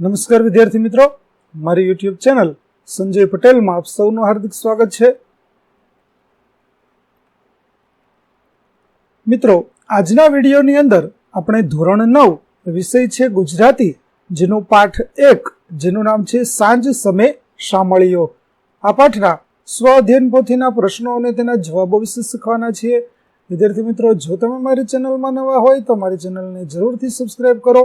નમસ્કાર વિદ્યાર્થી મિત્રો. મારી યુટ્યુબ ચેનલ સંજય પટેલમાં આપ સૌનું હાર્દિક સ્વાગત છે. મિત્રો, આજના વિડીયોની અંદર આપણે ધોરણ નવ વિષય છે ગુજરાતી, જેનો પાઠ એક, જેનું નામ છે સાંજ સમે શામળીઓ આ પાઠના સ્વ અધ્યયન પોથીના પ્રશ્નો અને તેના જવાબો વિશે શીખવાના છીએ. વિદ્યાર્થી મિત્રો, જો તમે મારી ચેનલમાં નવા હોય તો મારી ચેનલને જરૂરથી સબસ્ક્રાઇબ કરો.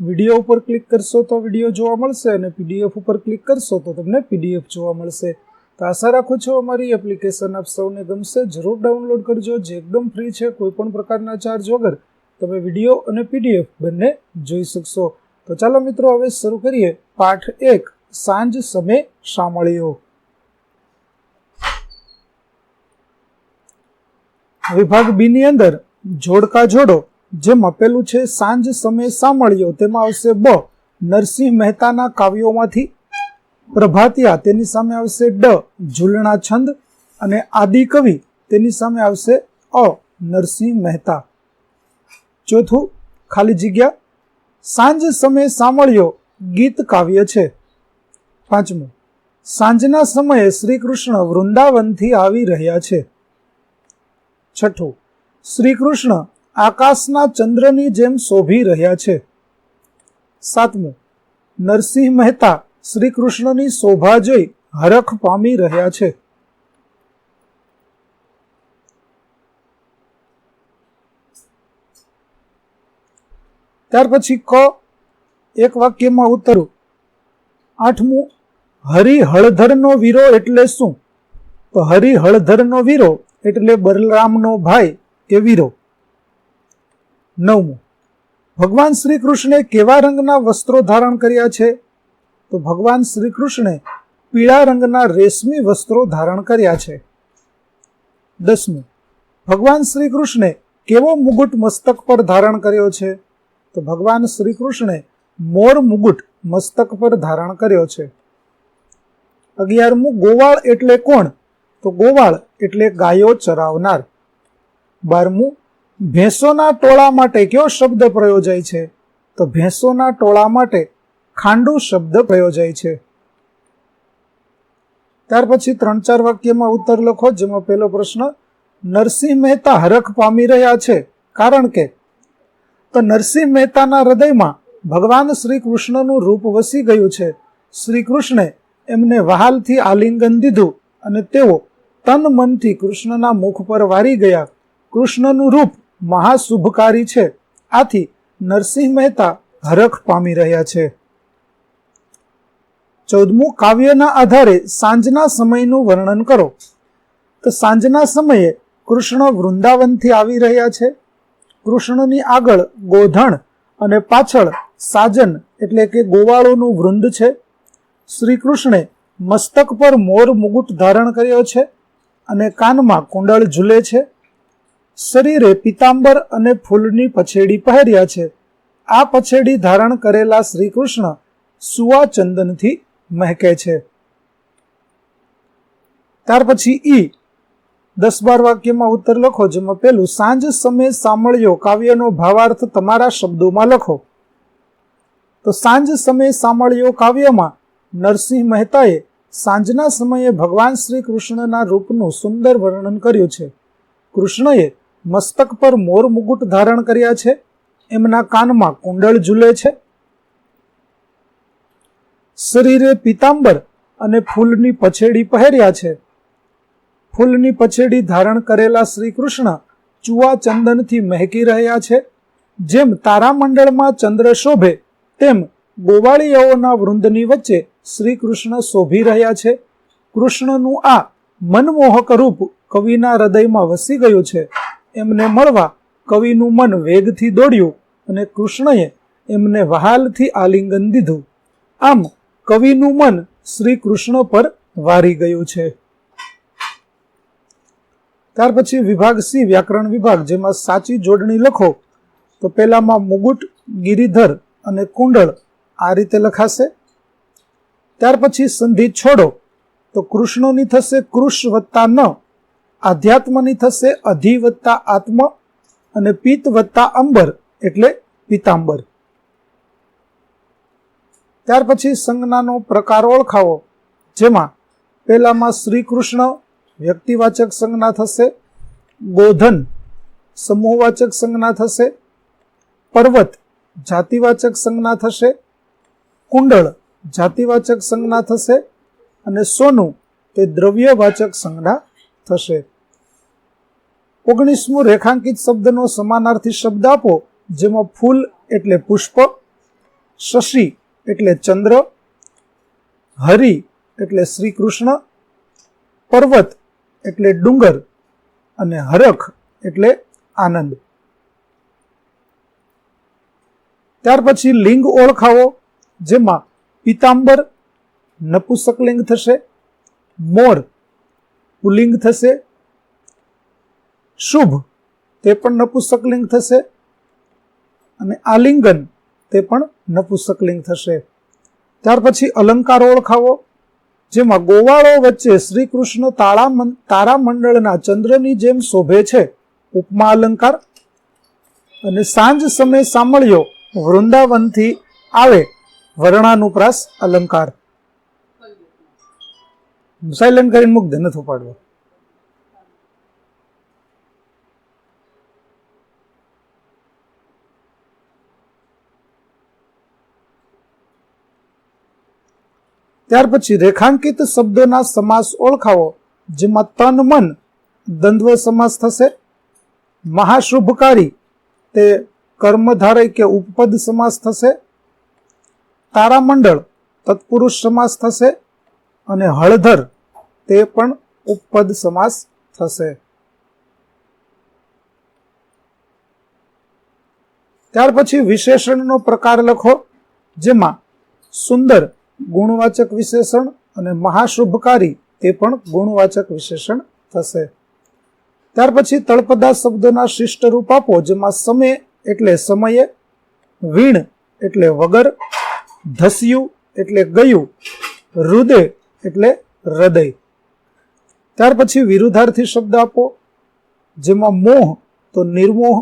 વીડિયો ઉપર ક્લિક કરશો તો વીડિયો જોવા મળશે અને પીડીએફ ઉપર ક્લિક કરશો તો તમને પીડીએફ જોવા મળશે. તો આશા રાખું છું અમારી એપ્લિકેશન આપ સૌને ગમશે. જરૂર ડાઉનલોડ કરજો. જે એકદમ ફ્રી છે, કોઈ પણ પ્રકારના ચાર્જ વગર તમે વીડિયો અને પીડીએફ બંને જોઈ શકશો. તો ચાલો મિત્રો, હવે શરૂ કરીએ પાઠ એક, સાંજ સમય સાંભળ્યો વિભાગ બી ની અંદર જોડકા જોડો. જેમાં પેલું છે, સાંજ સમય સાંભળ્યો, તેમાં આવશે બ. નરસિંહ મહેતાના કાવ્યોમાંથી પ્રભાતિયા, તેની સામે આવશે ડ. ઝૂલણા છંદ અને આદિ કવિ, તેની સામે આવશે અ. નરસિંહ મહેતા. ચોથું, ખાલી જગ્યા. સાંજ સમયે સાંભળ્યો, ગીત કાવ્ય છે. પાંચમું, સાંજના સમયે શ્રી કૃષ્ણ વૃંદાવનથી આવી રહ્યા છે. છઠ્ઠું શ્રી કૃષ્ણ આકાશના ચંદ્રની જેમ શોભી રહ્યા છે. સાતમું, નરસિંહ મહેતા શ્રી કૃષ્ણની શોભા જોઈ હરખ પામી રહ્યા છે. ત્યાર પછી ક, એક વાક્યમાં ઉતરું. આઠમું હરિ હળધરનો વીરો એટલે શું? તો હરિ હળધરનો વીરો એટલે બલરામનો ભાઈ કે વીરો. નવમું. ભગવાન શ્રી કૃષ્ણે કેવા રંગના વસ્ત્રો ધારણ કર્યા છે? તો ભગવાન શ્રી કૃષ્ણે પીળા રંગના રેશમી વસ્ત્રો ધારણ કર્યા છે. દસમું. ભગવાન શ્રી કૃષ્ણે કેવો મુગુટ મસ્તક પર ધારણ કર્યો છે? તો ભગવાન શ્રી કૃષ્ણે મોર મુગુટ મસ્તક પર ધારણ કર્યો છે. અગિયારમું, ગોવાળ એટલે કોણ? તો ગોવાળ એટલે ગાયો ચરાવનાર. બારમું ભેંસોના ટોળા માટે કયો શબ્દ પ્રયોજાય છે? તો ભેંસોના ટોળા માટે ખાંડુ શબ્દ પ્રયોજાય છે. ત્યાર પછી ત્રણ ચાર વાક્યમાં ઉત્તર લખો, જેમાં પહેલો પ્રશ્ન, નરસિંહ મહેતા હરખ પામી રહ્યા છે. કારણ કે? તો નરસિંહ મહેતાના હૃદયમાં ભગવાન શ્રી કૃષ્ણનું રૂપ વસી ગયું છે. શ્રી કૃષ્ણે એમને વહાલથી આલિંગન દીધું અને તેઓ તન મનથી કૃષ્ણના મુખ પર વારી ગયા. કૃષ્ણનું રૂપ મહાશુભકારી છે. આથી નરસિંહ મહેતા હરખ પામી રહ્યા છે. ચૌદમું કાવ્યના આધારે સાંજના સમયનું વર્ણન કરો. તો સાંજના સમયે કૃષ્ણ વૃંદાવનથી આવી રહ્યા છે. કૃષ્ણની આગળ ગોધણ અને પાછળ સાજન એટલે કે ગોવાળોનું વૃંદ છે. શ્રી કૃષ્ણે મસ્તક પર મોર મુગુટ ધારણ કર્યો છે અને કાનમાં કુંડળ ઝૂલે છે. શરીરે પિતાંબર અને ફૂલની પછેડી પહેર્યા છે. આ પછેડી ધારણ કરેલા શ્રી કૃષ્ણ સુવા ચંદનથી મહેકે છે. ત્યાર પછી ઈ દસ બાર વાક્યમાં ઉત્તર લખો, જેમાં પેલું સાંજ સમય સાંભળ્યો કાવ્યનો ભાવાર્થ તમારા શબ્દોમાં લખો. તો સાંજ સમય સાંભળ્યો કાવ્યમાં, નરસિંહ મહેતાએ સાંજના સમયે ભગવાન શ્રી કૃષ્ણના રૂપનું સુંદર વર્ણન કર્યું છે. કૃષ્ણએ મસ્તક પર મોર મુગુટ ધારણ કર્યા છે. એમના કાનમાં કુંડળ ઝૂલે છે. શરીરે પિતાંબર અને ફૂલની પછેડી પહેર્યા છે. ફૂલની પછેડી ધારણ કરેલા શ્રી કૃષ્ણ ચુવા ચંદનથી મહેકી રહ્યા છે. જેમ તારામંડળમાં ચંદ્ર શોભે, તેમ ગોવાળીઓના વૃંદની વચ્ચે શ્રી કૃષ્ણ શોભી રહ્યા છે. કૃષ્ણનું આ મનમોહક રૂપ કવિના હૃદયમાં વસી ગયું છે. એમને મળવા કવિનું મન વેગથી દોડ્યું અને કૃષ્ણએ એમને વહાલથી આલિંગન દીધું. આમ કવિનું મન શ્રી કૃષ્ણ પર વારી ગયું છે. ત્યાર પછી વિભાગ સી, વ્યાકરણ વિભાગ, જેમાં સાચી જોડણી લખો, તો પહેલામાં મુગુટ, ગિરિધર અને કુંડળ આ રીતે લખાશે. ત્યાર પછી સંધિ છોડો, તો કૃષ્ણની થશે કૃષ વત્તા ન આધ્યાત્મની થશે અધિ વત્તા આત્મ અને પિત્ત વત્તા અંબર, એટલે પિતાંબર. ત્યાર પછી સંજ્ઞાનો પ્રકાર ઓળખાવો, જેમાં પહેલામાં શ્રી કૃષ્ણ વ્યક્તિવાચક સંજ્ઞા થશે, ગોધન સમૂહવાચક સંજ્ઞા થશે, પર્વત જાતિવાચક સંજ્ઞા થશે, કુંડળ જાતિવાચક સંજ્ઞા થશે, અને સોનું તે દ્રવ્યવાચક સંજ્ઞા થશે. ઓગણીસમો રેખાંકિત શબ્દનો સમાનાર્થી શબ્દ આપો, જેમાં ફૂલ એટલે પુષ્પ, શશી એટલે ચંદ્ર, હરિ એટલે શ્રી કૃષ્ણ પર્વત એટલે ડુંગર અને હરખ એટલે આનંદ. ત્યાર પછી લિંગ ઓળખાવો, જેમાં પિતાંબર, નપુસકલિંગ થશે, મોર પુલિંગ થશે? શુભ. તે પણ નપુસકલિંગ થશે. અને આલિંગન, તે પણ નપુસકલિંગ થશે. ત્યાર પછી અલંકાર ઓળખાવો, જેમાં ગોવાળો વચ્ચે શ્રી કૃષ્ણ તાળા તારામંડળના ચંદ્રની જેમ શોભે છે. ઉપમા અલંકાર. અને સાંજ સમય સાંભળ્યો વૃંદાવનથી આવે વર્ણાનુપ્રાસ અલંકાર. સાયલન્ટ કરીને મૂક દે, નથી ત્યાર પછી રેખાંકિત શબ્દોના સમાસ ઓળખાવો, જેમાં તન, મન, દ્વંદ્વ સમાસ થશે. મહાશુભકારી, તે કર્મધારય કે ઉપપદ સમાસ થશે. તારામંડળ, તત્પુરુષ સમાસ થશે. અને હળધર તે પણ ઉપપદ સમાસ થશે. ત્યાર પછી વિશેષણનો પ્રકાર લખો, જેમાં સુંદર ગુણવાચક વિશેષણ અને મહાશુભકારી તે પણ ગુણવાચક વિશેષણ થશે. ત્યાર પછી તળપદા શબ્દોના શિષ્ટ રૂપ આપો, જેમાં સમય એટલે સમયે, વીણ એટલે વગર, ધસ્યું એટલે ગયું હૃદય એટલે હૃદય. ત્યાર પછી વિરુદ્ધાર્થી શબ્દ આપો, જેમાં મોહ તો નિર્મોહ,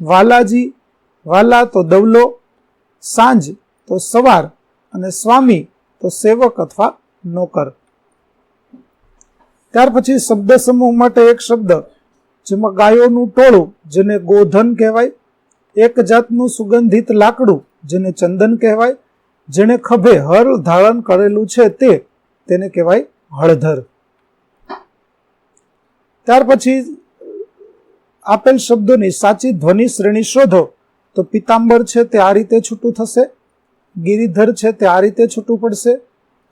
વાલાજી, વાલા તો દવલો, સાંજ તો સવાર, અને સ્વામી તો સેવક અથવા નોકર. ત્યાર પછી શબ્દ સમૂહ માટે એક શબ્દ, જેમાં ગાયોનું ટોળું, જેને ગોધન કહેવાય, એક જાતનું સુગંધિત લાકડું, જેને ચંદન કહેવાય જેને ખભે હર ધારણ કરેલું છે તે તેને કહેવાય હળધર. ત્યાર પછી આપેલ શબ્દોની સાચી ધ્વનિ શ્રેણી શોધો. તો પિતાંબર છે તે આ રીતે છૂટું થશે, ગિરિધર છે તે આ રીતે છૂટું પડશે,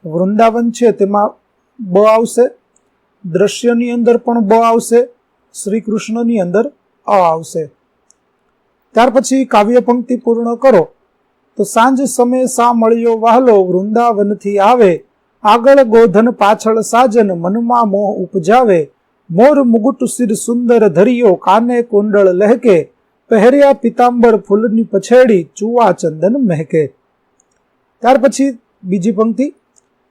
વૃંદાવન છે તેમાં બ આવશે, દ્રશ્યની અંદર પણ બ આવશે શ્રી કૃષ્ણની અંદર અ આવશે. ત્યાર પછી કાવ્ય પંક્તિ પૂર્ણ કરો. તો સાંજ સમયે સા મળ્યો વહાલો વૃંદાવનથી આવે આગળ ગોધન પાછળ સાજન મનમાં મોહ ઉપજાવે. મોર મુગુટ સિર સુંદર ધરિયો, કાને કુંડળ લહેકે. પહેર્યા પિતાંબર ફૂલની પછેડી, ચુવા ચંદન મહેકે. ત્યાર પછી બીજી પંક્તિ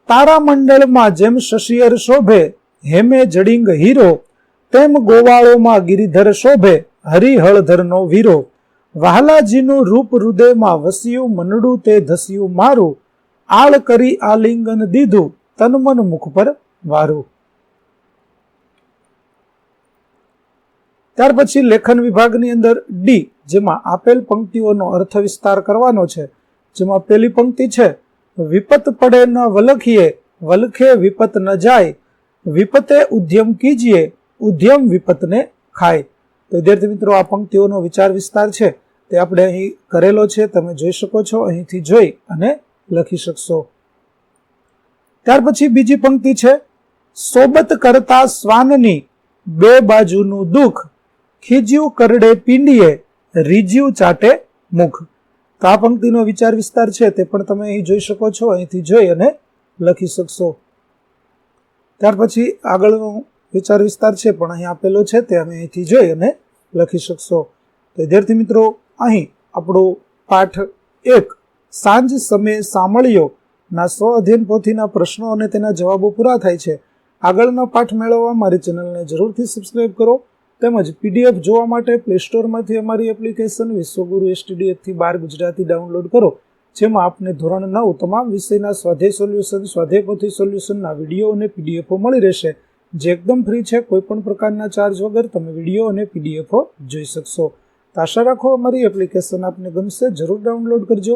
તારામંડળમાં જેમ શશિયર શોભે, હેમે જડિંગ હીરો. તેમ ગોવાળોમાં ગિરિધર શોભે, હરિહળધરનો વીરો. વાહલાજીનું રૂપ હૃદયમાં વસ્યું, મનડું તે ધસ્યું મારું. આળ કરી આલિંગન દીધું, તનમન મુખ પર વારું. ત્યાર પછી લેખન વિભાગની અંદર ડી જેમાં આપેલ પંક્તિઓનો અર્થ વિસ્તાર કરવાનો છે. જેમાં પેલી પંક્તિ છે, વિપત પડે ન વલખીએ, વલખે વિપત ન જાય, વિપતે ઉદ્યમ કીજીએ, ઉદ્યમ વિપતને ખાય. તો વિદ્યાર્થી મિત્રો, આ પંક્તિઓનો વિચાર વિસ્તાર છે. તે આપણે અહીં કરેલો છે, તમે જોઈ શકો છો, અહીંથી જોઈ અને લખી શકશો. ત્યાર પછી બીજી પંક્તિ છે, સોબત કરતા શ્વાનની બે બાજુનું દુઃખ, ખીજ્યું કરડે પિંડીએ, રીજ્યું ચાટે મુખ. તો આ પંક્તિનો વિચાર વિસ્તાર છે, તે પણ તમે અહીં જોઈ શકો છો, અહીંથી જોઈ અને લખી શકશો. ત્યાર પછી આગળનો વિચાર વિસ્તાર છે, પણ અહીં આપેલો છે, તે અમે અહીંથી જોઈ અને લખી શકશો. તો વિદ્યાર્થી મિત્રો, અહીં આપણો પાઠ એક સાંજ સમયે સાંભળ્યો ના સ્વ અધ્યયન પોથીના પ્રશ્નો અને તેના જવાબો પૂરા થાય છે. આગળના પાઠ મેળવવા મારી ચેનલને જરૂરથી સબસ્ક્રાઇબ કરો તેમજ પીડીએફ જોવા માટે પ્લે સ્ટોરમાંથી અમારી એપ્લિકેશન વિશ્વગુરુ એસટીડીએફથી બાર ગુજરાતી ડાઉનલોડ કરો, જેમાં આપને ધોરણ નવ તમામ વિષયના સ્વાધ્યાય સોલ્યુશન સ્વાધ્યાય પોથી સોલ્યુશનના વીડિયો અને પીડીએફો મળી રહેશે. જે એકદમ ફ્રી છે, કોઈ પણ પ્રકારના ચાર્જ વગર તમે વીડિયો અને પીડીએફો જોઈ શકશો. આશા રાખો અમારી એપ્લિકેશન આપને ગમશે, જરૂર ડાઉનલોડ કરજો.